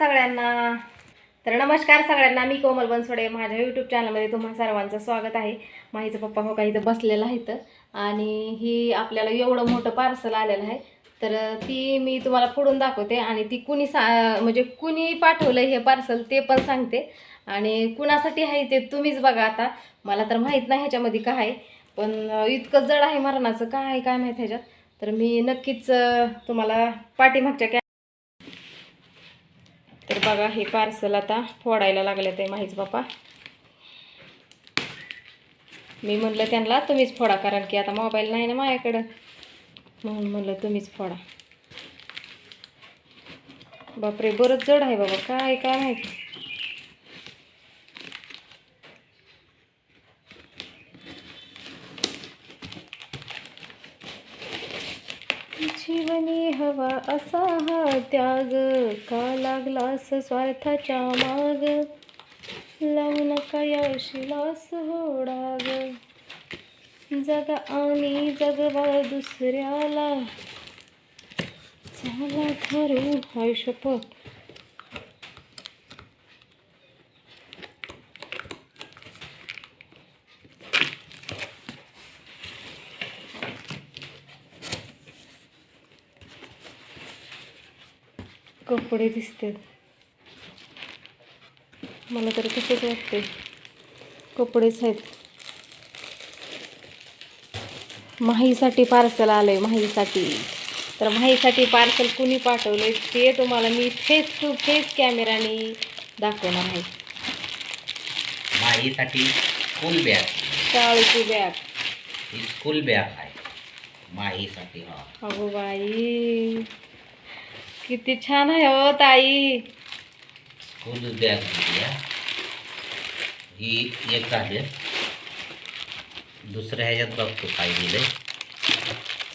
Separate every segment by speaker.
Speaker 1: सगळ्यांना. तर नमस्कार सगळ्यांना मी कोमल बनसोडे. माझ्या यूट्यूब चॅनलमध्ये तुम्हा सर्वांचं स्वागत आहे. माहीचं पप्पा हो का इथं बसलेलं आहे तर आणि ही आपल्याला एवढं मोठं पार्सल आलेलं आहे. तर ती मी तुम्हाला फोडून दाखवते. आणि ती कुणी सा म्हणजे कुणी पाठवलं हे पार्सल ते पण सांगते. आणि कुणासाठी आहे ते तुम्हीच बघा आता. मला तर माहीत नाही ह्याच्यामध्ये काय आहे. पण इतकं जड आहे मरणाचं. काय आहे काय माहीत ह्याच्यात. तर मी नक्कीच तुम्हाला पाठीमागच्या कॅ तर बघा हे पार्सल आता फोडायला लागले ते माहीच बापा. मी म्हणलं त्यांना तुम्हीच फोडा कारण की आता मोबाईल नाही ना माझ्याकडं. म्हणून म्हणलं तुम्हीच फोडा. बापरे बरंच जड आहे बाबा काय काय माहिती? असा हा त्याग का लागलास स्वार्थाच्या माग? लावू नका यशिलास होडाग जग आणि जगवा दुसऱ्याला. झाला ठरू हाय शपथ कपडे दिसतात. मला तर तसंच वाटते कपडेच आहेत. माहीसाठी पार्सल आलंय माहीसाठी. तर माहीसाठी पार्सल कुणी पाठवलंय ते तुम्हाला मी फेस टू फेस कॅमेराने दाखवणार आहे.
Speaker 2: माहीसाठी स्कूल बॅग
Speaker 1: टाळूची बॅग
Speaker 2: ही स्कूल बॅग आहे. माहीसाठी हा.
Speaker 1: अगो बाई. किती छान आहे हो ताई.
Speaker 2: स्कूल बॅग दिली आहे. ही एक झाले दुसऱ्या ह्याच्यात बघतो काय दिलंय.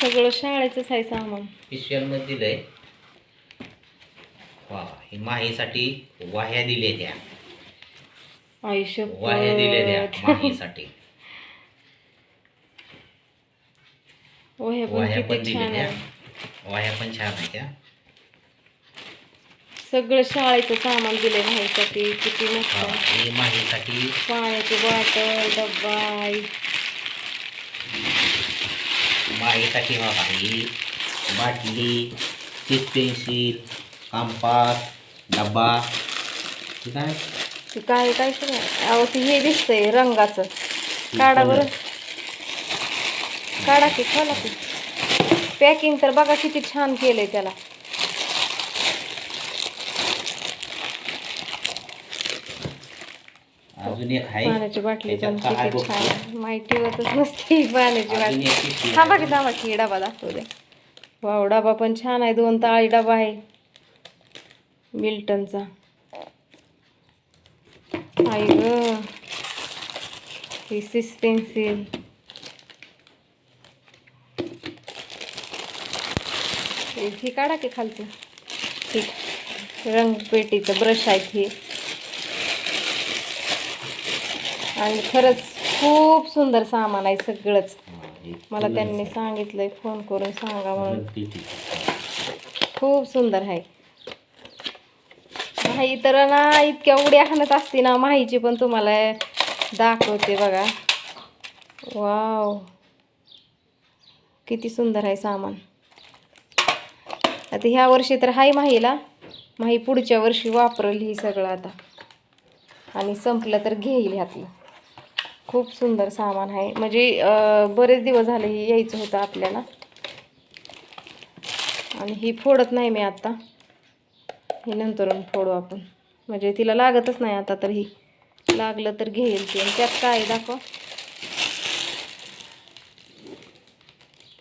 Speaker 1: सगळं शाळेचंच आहे सामान.
Speaker 2: पिशव्यांमध्ये दिलंय. वा ही माहीसाठी वाह्या दिल्या त्या. वाह्या दिल्या त्या
Speaker 1: आयुष्य
Speaker 2: माहीसाठी.
Speaker 1: वह्या पण
Speaker 2: दिल्या
Speaker 1: छान
Speaker 2: त्या.
Speaker 1: आहे.
Speaker 2: वाह्या पण छान आहे त्या.
Speaker 1: सगळं शाळेचं सामान दिलंय माझ्यासाठी किती मस्त.
Speaker 2: हा. ही माहीसाठी.
Speaker 1: पाण्याची बॉटल डब्बा.
Speaker 2: माहीसाठी हा ही बाटली चिप पेन्सिल कंपास डब्बा. ठीक आहे
Speaker 1: ते काय काय सगळं अहो ते हे दिसतंय रंगाचं. काढा बरं. काढा की खोला की. पॅकिंग तर बघा किती छान केलंय त्याला.
Speaker 2: अजून एक आहे.
Speaker 1: पाण्याची बाटली पण? छान आहे. माहिती होतच नसते ही पाण्याची बाटली.
Speaker 2: पिशवी
Speaker 1: थांबा
Speaker 2: आहे.
Speaker 1: की डबा दाखवू दे. वाव डबा पण छान आहे. दोन ताळी डबा आहे. मिल्टनचा. आई ग. ही सिस पेन्सिल. ही काढा की खालचं? ठीक. रंगपेटीचं ब्रश आहेत हे आणि खरंच खूप सुंदर सामान आहे सगळंच. मला त्यांनी. सांगितलंय फोन करून सांगा म्हणून. खूप सुंदर आहे. माही तर ना इतक्या उड्या हाणत असते ना माहीची पण तुम्हाला दाखवते बघा. वाव. किती सुंदर आहे सामान. आता ह्या वर्षी तर हाय माहीला. माही पुढच्या वर्षी वापरेल ही सगळं आता. आणि संपलं तर घेईल ह्यातलं. खूप सुंदर सामान आहे. म्हणजे बरेच दिवस झाले हे यायचं होतं आपल्याला. आणि ही फोडत नाही मी आता. ही नंतरून फोडू आपण. म्हणजे तिला लागतच नाही आता तर ही लागलं तर घेईल ती. आणि त्यात काय दाखव.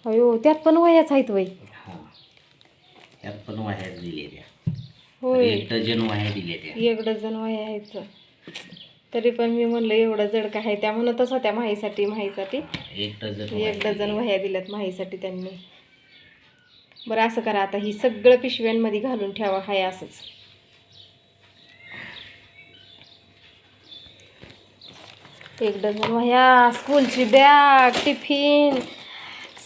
Speaker 1: अयो त्यात पण वयाच आहेत वय.
Speaker 2: हा. त्यात पण वाह्या दिल्या त्या
Speaker 1: होय.
Speaker 2: एक डझन वाह्या दिल्या त्या
Speaker 1: एक डझन वया आहेत. तरी पण मी म्हणलं एवढं जड काय आहे? त्या म्हणतच होत्या माहीसाठी माहीसाठी.
Speaker 2: एक डझन
Speaker 1: एक डझन वह्या दिल्यात माहीसाठी त्यांनी. बरं असं करा आता ही सगळं पिशव्यांमध्ये घालून ठेवा हाय असंच. एक डझन वह्या स्कूलची बॅग टिफिन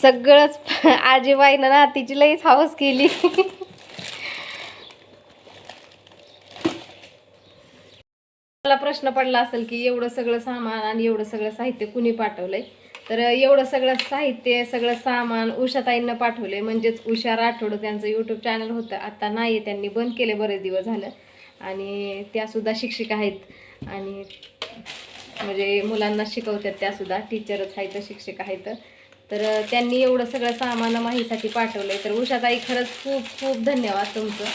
Speaker 1: सगळंच. आजीबाईनं ना तिची लईच हाऊस केली. मला प्रश्न पडला असेल की एवढं सगळं सामान आणि एवढं सगळं साहित्य कुणी पाठवलंय? तर एवढं सगळं साहित्य सगळं सामान उषाताईंना पाठवलंय. म्हणजेच उषा राठोड त्यांचं यूट्यूब चॅनल होतं. आता नाही त्यांनी बंद केले बरेच दिवस झालं. आणि त्यासुद्धा शिक्षिका आहेत. आणि म्हणजे मुलांना शिकवतात त्यासुद्धा टीचरच आहेत शिक्षक आहेत. तर त्यांनी एवढं सगळं सामान माहीसाठी पाठवलं आहे तर उषाताई खरंच खूप खूप धन्यवाद तुमचं.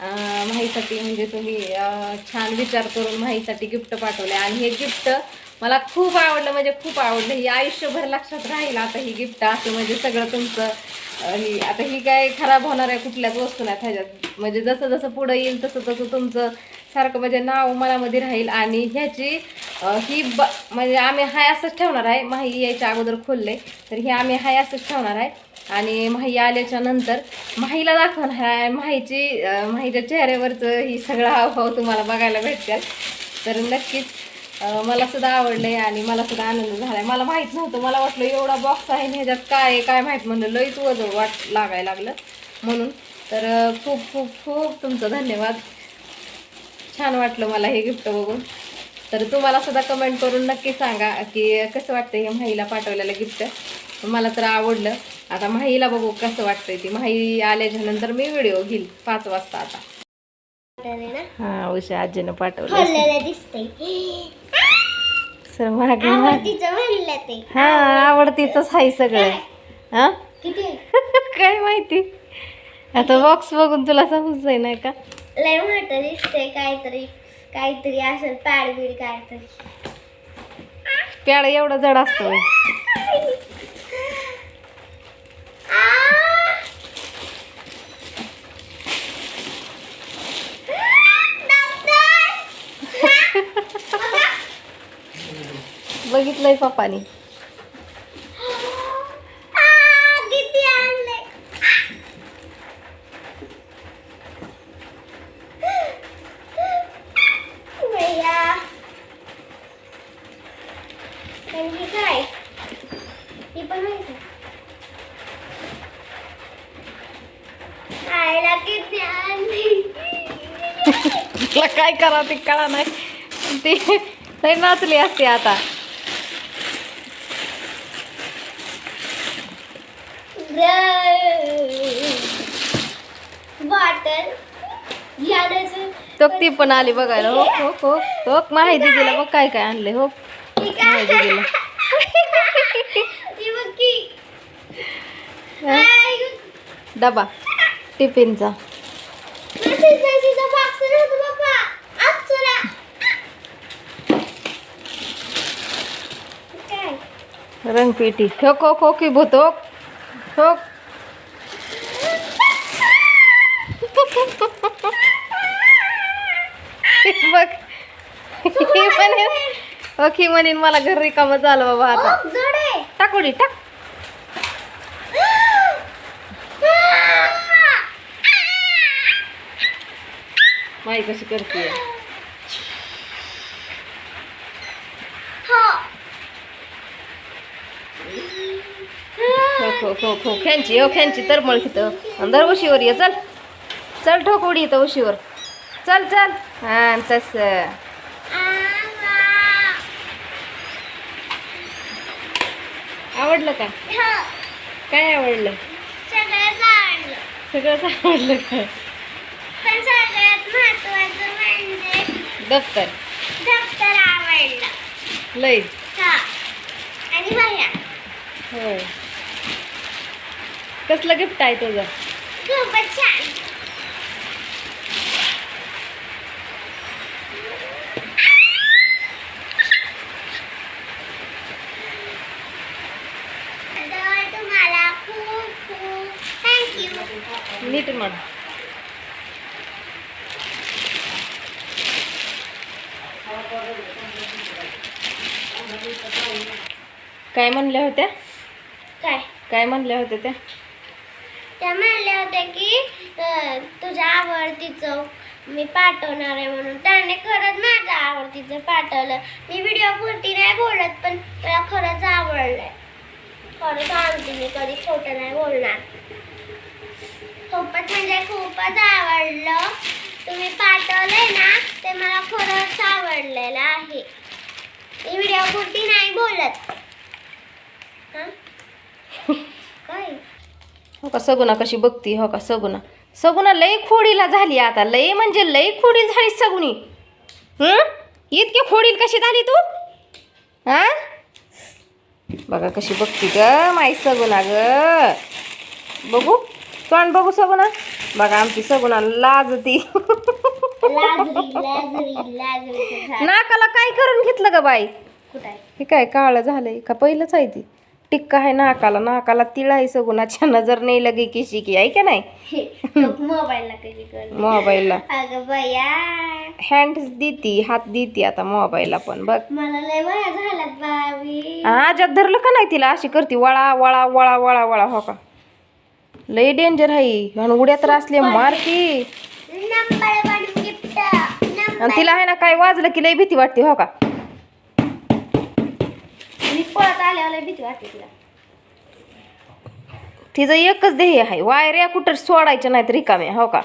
Speaker 1: माहीसाठी म्हणजे तुम्ही अं, छान विचार करून माहीसाठी गिफ्ट पाठवले. आणि हे गिफ्ट मला खूप आवडलं म्हणजे खूप आवडलं. ही आयुष्यभर लक्षात राहील आता ही गिफ्ट असं म्हणजे सगळं तुमचं. ही आता ही काय खराब होणार आहे कुठल्याच वस्तू नाही ह्याच्यात. म्हणजे जसं जसं पुढं येईल तसं तसं तुमचं सारखं म्हणजे नाव मनामध्ये राहील. आणि ह्याची ही ब म्हणजे आम्ही हाय असंच ठेवणार आहे. माही यायच्या अगोदर खोलले तर हे आम्ही हाय असंच ठेवणार आहे. आणि माही आल्याच्यानंतर माहीला दाखवणार आहे. माहीची माहीच्या चेहऱ्यावरचं ही सगळा हावभाव तुम्हाला बघायला भेटतात तर नक्कीच मला सुद्धा आवडलंय आणि मला सुद्धा आनंद झालाय. मला माहीत नव्हतं मला वाटलं एवढा बॉक्स आहे ह्याच्यात काय काय माहीत म्हणलं लईच वजन वाट लागायला लागलं म्हणून. तर खूप खूप खूप तुमचं धन्यवाद. छान वाटलं मला हे गिफ्ट बघून. तर तुम्हाला सुद्धा कमेंट करून नक्की सांगा की कसं वाटतं हे माहीला पाठवलेलं गिफ्ट मला तर आवडलं. आता माहीला बघू कसं वाटतंय ती. माही आल्याच्यानंतर मी व्हिडिओ घेईल पाच वाजता आता. हा उषा आजीनं पाठवलं
Speaker 3: दिसतंय.
Speaker 1: हा आवडतीच आहे सगळं. हा?
Speaker 3: किती?
Speaker 1: काय माहिती. आता बॉक्स बघून तुला समजतंय नाही का?
Speaker 3: लय मोठं दिसतंय काहीतरी काहीतरी असेल पॅड बीड काहीतरी.
Speaker 1: प्याड एवढा जड असतो होय.
Speaker 3: आ! दप्तर!
Speaker 1: बघितलंय पप्पानी.
Speaker 3: हे काय?
Speaker 1: करा ते कळा नाही. ती लय नाचली असते आता
Speaker 3: बॉटल झाडाचं
Speaker 1: तो ती पण आली बघायला. हो हो हो. हो माहिती दिला बघ काय काय आणले हो. माहिती दिला. डबा. टिफिनचा. रंगपेटी ठोक हो खो की भूतोक ठोक. ओके म्हणेन मला घर रिकामं झालं बाबा आता. टाकोडी टाक माई कशी करते
Speaker 3: हो.
Speaker 1: खो खो खेंची हो खेंची तर मळ तिथं अंदर उशीवर ये चल. चल ठोक उडी इथं उशीवर. चल चल. हा तस आवडलं का? काय आवडलं?
Speaker 3: सगळ्यात आवडलं.
Speaker 1: सगळंच आवडलं का?
Speaker 3: पण सगळ्यात महत्वाचं म्हणजे दप्तर आवडलं.
Speaker 1: लई.
Speaker 3: हा. आणि भैया
Speaker 1: होय. कसलं गिफ्ट आहे तुझं?
Speaker 3: खूपच छान तर तुम्हाला खूप खूप थँक्यू
Speaker 1: नीट म्हण काय म्हणल्या होत्या?
Speaker 3: काय?
Speaker 1: काय म्हणल्या होत्या त्या?
Speaker 3: त्या म्हणल्या होत्या की अं, तुझ्या आवडतीचं मी पाठवणार आहे म्हणून. त्याने खरंच माझ्या आवडतीचं पाठवलं. मी व्हिडिओ पुरती नाही बोलत पण मला खरंच आवडलंय. खरंच सांगते मी कधी खोटं नाही बोलणार. खूपच आवडलं. तुम्ही पाठवलंय ना ते मला खरंच आवडलेलं आहे. मी व्हिडिओ कुठे नाही बोलत. काय?
Speaker 1: हो का सगुना कशी बघती? हो का सगुना सगुना लई खोडीला झाली आता. लई म्हणजे लई खोडील झाली सगुनी इतकी खोडील कशी झाली तू? हा? बघा कशी बघती ग माई सगुना ग. बघू? तोंड बघू सगुना बघा आमची सगुना लाजती. नाकाला काय करून घेतलं ग बाई? हे काय काळं झालंय का? पहिलंच आहे ती. टिक्का आहे नाकाला नाकाला तिळ आहे सगुनाच्या नजर नाही लगे किशी की आहे का नाही?
Speaker 3: मोबाईलला
Speaker 1: हँड देती हात देती आता मोबाईलला पण बघ. आजात धरलं का नाही तिला? अशी करती वळा वळा वळा वळा वळा हो का? लई डेंजर आहे. आणि उड्यात असले मारती आणि तिला आहे ना काय वाजलं की लई भीती वाटते हो का?
Speaker 3: लय
Speaker 1: तिचं एकच ध्येय आहे वायऱ्या कुठं सोडायच्या नाहीत रिकाम्या हो का?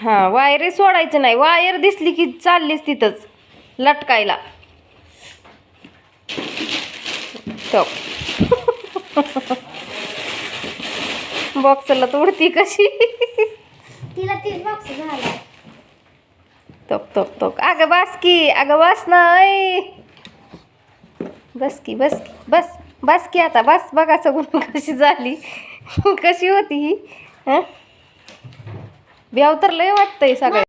Speaker 1: हा वायरे सोडायचं नाही वायर दिसली की चाललीच तिथंच लटकायला. तो. बॉक्सला तोडती कशी?
Speaker 3: तिला तीच बॉक्स झाला.
Speaker 1: तोक तोक तोक अगं बस की अगं बस नाही बस की बस की बस बस की आता बस. बघा सगळं कशी झाली. कशी होती ही हं? ब्याव तर लय वाटतंय सगळं